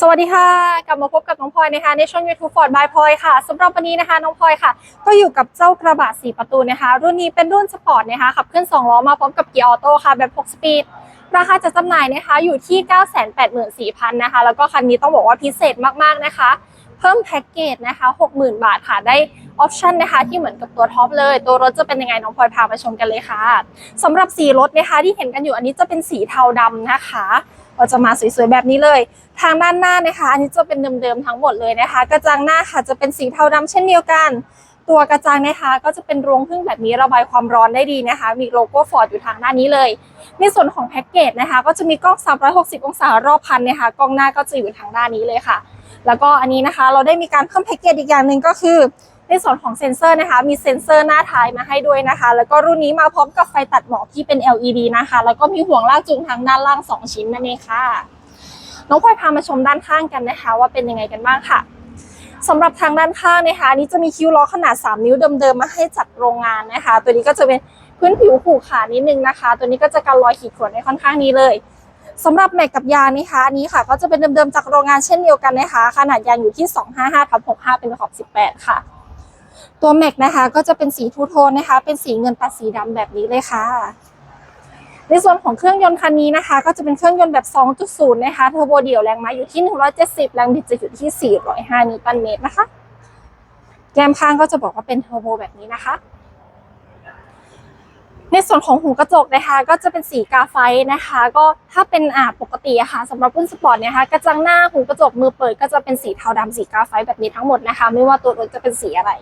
สวัสดีค่ะ กลับมาพบกับน้องพลอยนะคะในช่อง YouTube Ford by พลอยค่ะสำหรับวันนี้นะคะน้องพลอยค่ะ ก็อยู่กับเจ้ากระบะ 4 ประตูนะคะ รุ่นนี้เป็นรุ่นสปอร์ตนะคะขับเคลื่อน2ล้อมาพร้อมกับเกียร์ออโต้ค่ะแบบ 6 สปีด ราคาจะจำหน่ายนะคะอยู่ที่ 984,000 นะคะ แล้วก็คันนี้ต้องบอกว่าพิเศษมากๆนะคะ เพิ่มแพ็กเกจนะคะ 60,000 บาทค่ะได้ออปชันนะคะที่เหมือนกับตัวท็อปเลย ตัวรถจะเป็นยังไงน้องพลอยพาไปชมกันเลยค่ะสำหรับสีรถนะคะที่เห็นกันอยู่อันนี้จะเป็นสีเทาดำนะคะ เราจะมาสวยๆแบบนี้เลย ทางด้านหน้านะคะ อันนี้จะเป็นเดิมๆทั้งหมดเลยนะคะ กระจังหน้าค่ะจะเป็นสีเทาดำเช่นเดียวกัน ตัวกระจังนะคะก็จะเป็นรวงพึ่งแบบนี้ระบายความร้อนได้ดีนะคะ มีโลโก้ฟอร์ดอยู่ทางด้านนี้เลย ในส่วนของแพ็กเกจนะคะ ก็จะมีกล้อง 360 องศารอบคันนะคะกล้องหน้าก็จะอยู่ทางด้านนี้เลยค่ะ แล้วก็อันนี้นะคะเราได้มีการเพิ่มแพ็กเกจอีกอย่างหนึ่งก็คือ ในส่วนของเซ็นเซอร์นะคะ มีเซ็นเซอร์หน้าท้ายมาให้ด้วยนะคะ แล้วก็รุ่นนี้มาพร้อมกับไฟตัดหมอกที่เป็น LED นะคะ แล้วก็มีห่วงลากจูงทางด้านล่าง 2 ชิ้นนั่นเองค่ะ น้องพลอยพามาชมด้านข้างกันนะคะ ว่าเป็นยังไงกันบ้างค่ะสำหรับทางด้านข้างนะคะอันนี้จะมีคิ้วล้อขนาด 3 นิ้วเดิมๆมาให้จากโรงงานนะคะ ตัวนี้ก็จะเป็นพื้นผิวผูกขานิดนึงนะคะ ตัวนี้ก็จะกันรอยขีดข่วนในค่อนข้างนี้เลยสำหรับแม็กกับยางนะคะอันนี้ค่ะ ก็จะเป็นเดิมๆจากโรงงานเช่นเดียวกันนะคะ ขนาดยางอยู่ที่ 255ทับ65 เป็นขอบ 18 ค่ะ ตัวแม็กนะคะ ก็จะเป็นสีทูโทนนะคะ เป็นสีเงินตัดสีดำแบบนี้เลยค่ะ ในส่วนของเครื่องยนต์คันนี้นะคะ ก็จะเป็นเครื่องยนต์แบบ 2.0 นะคะเทอร์โบเดี่ยวแรงม้าอยู่ที่ 170 แรงบิดจะอยู่ที่ 405 นิวตันเมตรนะคะ แก้มข้างก็จะบอกว่าเป็นเทอร์โบแบบนี้นะคะในส่วนของหูกระจกนะคะ ก็จะเป็นสีกาไฟนะคะ ก็ถ้าเป็นอ่าปกติอะค่ะสำหรับรุ่นสปอร์ตเนี่ยนะคะกระจังหน้าหูกระจกมือเปิดก็จะเป็นสีเทาดำสีกาไฟแบบนี้ทั้งหมดนะคะ ไม่ว่าตัวรถจะเป็นสีอะไร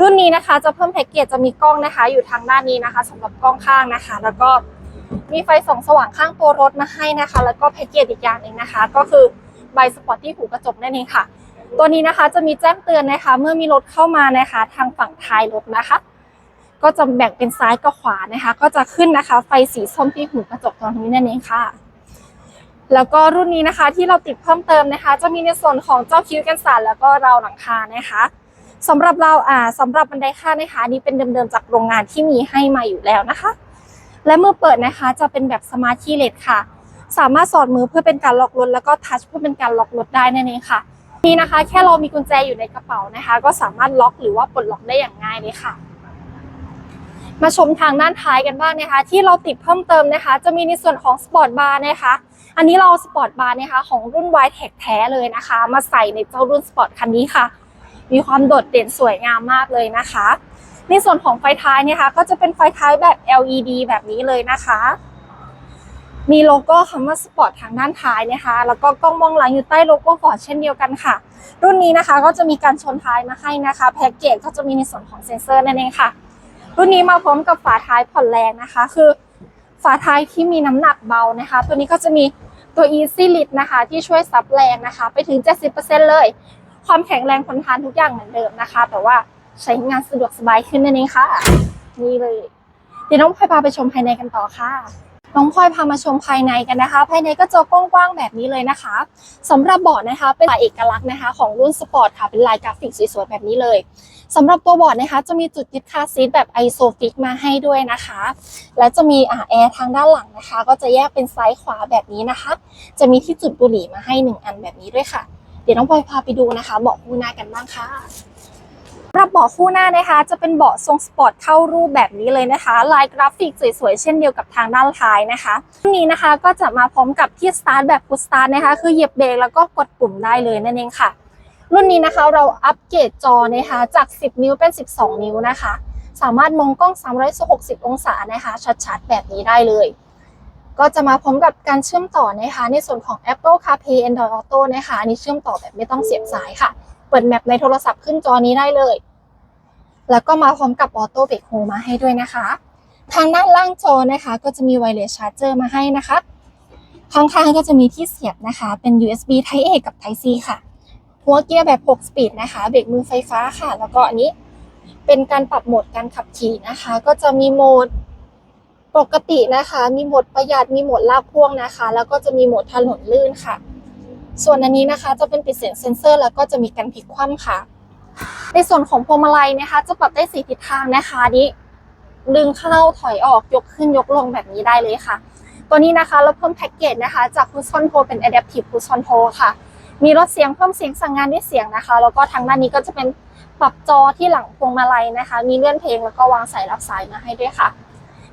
รุ่นนี้นะคะจะเพิ่มแพ็กเกจจะมีกล้องนะคะ อยู่ทางด้านนี้นะคะสำหรับกล้องข้างนะคะ แล้วก็มีไฟส่องสว่างข้างตัวรถมาให้นะคะ แล้วก็แพ็กเกจอีกอย่างหนึ่งนะคะ ก็คือใบสปอร์ตที่หูกระจกนั่นเองค่ะ ตัวนี้นะคะจะมีแจ้งเตือนนะคะ เมื่อมีรถเข้ามานะคะ ทางฝั่งท้ายรถนะคะ ก็จะแบ่งเป็นซ้ายกับขวานะคะ ก็จะขึ้นนะคะ ไฟสีส้มที่หูกระจกตรงนี้นั่นเองค่ะแล้วก็รุ่นนี้นะคะที่เราติดเพิ่มเติมนะคะ จะมีในส่วนของเจ้าคิ้วกันสันแล้วก็ราวหลังคานะคะ สำหรับเราอ่าสำหรับบันไดข้างนะคะนี่เป็นเดิมๆจากโรงงานที่มีให้มาอยู่แล้วนะคะ และเมื่อเปิดนะคะจะเป็นแบบสมาร์ทคีย์เลสค่ะ สามารถสอดมือเพื่อเป็นการล็อกรถแล้วก็ทัชเพื่อเป็นการล็อกรถได้นั่นเองค่ะนี่นะคะ แค่เรามีกุญแจอยู่ในกระเป๋านะคะ ก็สามารถล็อกหรือว่าปลดล็อกได้อย่างง่ายเลยค่ะมาชมทางด้านท้ายกันบ้างนะคะ ที่เราติดเพิ่มเติมนะคะ จะมีในส่วนของสปอร์ตบาร์นะคะ อันนี้เราสปอร์ตบาร์นะคะของรุ่น y t e c แท้เลยนะคะ มาใส่ในเจ้ารุ่นสปอร์ตคันนี้ค่ะ มีความโดดเด่นสวยงามมากเลยนะคะ ในส่วนของไฟท้ายเนี่ยค่ะก็จะเป็นไฟท้ายแบบ LED แบบนี้เลยนะคะ มีโลโก้คำว่าสปอร์ตทางด้านท้ายนะคะแล้วก็กล้องมองหลังอยู่ใต้โลโก้ฟอร์ดเช่นเดียวกันค่ะ รุ่นนี้นะคะก็จะมีการชนท้ายมาให้นะคะแพ็กเกจก็จะมีในส่วนของเซ็นเซอร์นั่นเองค่ะ รุ่นนี้มาพร้อมกับฝาท้ายผ่อนแรงนะคะ คือฝาท้ายที่มีน้ำหนักเบานะคะ ตัวนี้ก็จะมีตัว Easy Lid นะคะ ที่ช่วยซับแรงนะคะ ไปถึง 70%เลย ความแข็งแรงทนทานทุกอย่างเหมือนเดิมนะคะ แต่ว่าใช้งานสะดวกสบายขึ้นนั่นเองค่ะ นี่เลย เดี๋ยวน้องพลอยพาไปชมภายในกันต่อค่ะ น้องพลอยพามาชมภายในกันนะคะ ภายในก็จะกว้างๆแบบนี้เลยนะคะสำหรับเบาะนะคะ เป็นลายเอกลักษณ์นะคะ ของรุ่นสปอร์ตค่ะ เป็นลายกราฟิกสวยๆแบบนี้เลยสำหรับตัวเบาะนะคะ จะมีจุดยึดคาซีทแบบไอโซฟิกมาให้ด้วยนะคะ และจะมีอ่าแอร์ทางด้านหลังนะคะ ก็จะแยกเป็นซ้ายขวาแบบนี้นะคะ จะมีที่จุดบุหรี่มาให้หนึ่งอันแบบนี้ด้วยค่ะ เดี๋ยวน้องพลอยพาไปดูนะคะเบาะคู่หน้ากันบ้างค่ะสำหรับเบาะคู่หน้านะคะ จะเป็นเบาะทรงสปอร์ตเข้ารูปแบบนี้เลยนะคะ ลายกราฟิกสวยๆ เช่นเดียวกับทางด้านท้ายนะคะรุ่นนี้นะคะก็จะมาพร้อมกับที่สตาร์ทแบบพุชสตาร์ทนะคะ คือเหยียบเบรกแล้วก็กดปุ่มได้เลยนั่นเองค่ะ รุ่นนี้นะคะเราอัปเกรดจอนะคะจาก 10 นิ้วเป็น 12 นิ้วนะคะ สามารถมองกล้อง 360 องศานะคะ ชัดๆ แบบนี้ได้เลย ก็จะมาพร้อมกับการเชื่อมต่อนะคะ ในส่วนของ Apple CarPlay Android Auto นะคะอันนี้เชื่อมต่อแบบไม่ต้องเสียบสายค่ะ เปิดแมปในโทรศัพท์ขึ้นจอนี้ได้เลย แล้วก็มาพร้อมกับ Auto Brake Hold มาให้ด้วยนะคะ ทางด้านล่างจอนะคะ ก็จะมี Wireless Charger มาให้นะคะข้างๆก็จะมีที่เสียบนะคะ เป็น USB Type A กับ Type C ค่ะ หัวเกียร์แบบ 6 สปีดนะคะ เบรกมือไฟฟ้าค่ะ แล้วก็อันนี้เป็นการปรับโหมดการขับขี่นะคะ ก็จะมีโหมด ปกตินะคะ มีโหมดประหยัดมีโหมดลากพ่วงนะคะ แล้วก็จะมีโหมดถนนลื่นค่ะ ส่วนอันนี้นะคะ จะเป็นปิดเสียงเซนเซอร์ แล้วก็จะมีการพลิกคว่ำค่ะ ในส่วนของพวงมาลัยนะคะ จะปรับได้สี่ทิศทางนะคะนี้ดึงเข้าถอยออกยกขึ้นยกลงแบบนี้ได้เลยค่ะ ตัวนี้นะคะเราเพิ่มแพ็กเกจนะคะ จาก Cushion Pro เป็น Adaptive Cushion Pro ค่ะ มีลดเสียงเพิ่มเสียงสั่งงานด้วยเสียงนะคะ แล้วก็ทางด้านนี้ก็จะเป็นปรับจอที่หลังพวงมาลัยนะคะ มีเลื่อนเพลงแล้วก็วางสายรับสายมาให้ด้วยค่ะ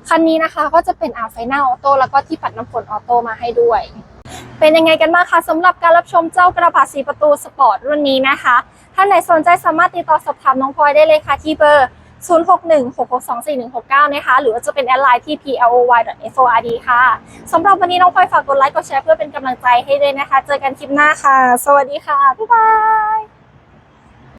คันนี้นะคะก็จะเป็นอาไฟหน้าออโต้แล้วก็ที่ปัดน้ำฝนออโต้มาให้ด้วย เป็นยังไงกันบ้างคะสำหรับการรับชมเจ้ากระบะสีประตูสปอร์ตรุ่นนี้นะคะท่านไหนสนใจสามารถติดต่อสอบถามน้องพลอยได้เลยค่ะที่เบอร์ 0616624169 นะคะ หรือว่าจะเป็นแอดไลน์ที่ ploy.ford ค่ะสำหรับวันนี้น้องพลอยฝากกดไลค์กดแชร์เพื่อเป็นกำลังใจให้ด้วยนะคะ เจอกันคลิปหน้าค่ะ สวัสดีค่ะ บ๊ายบาย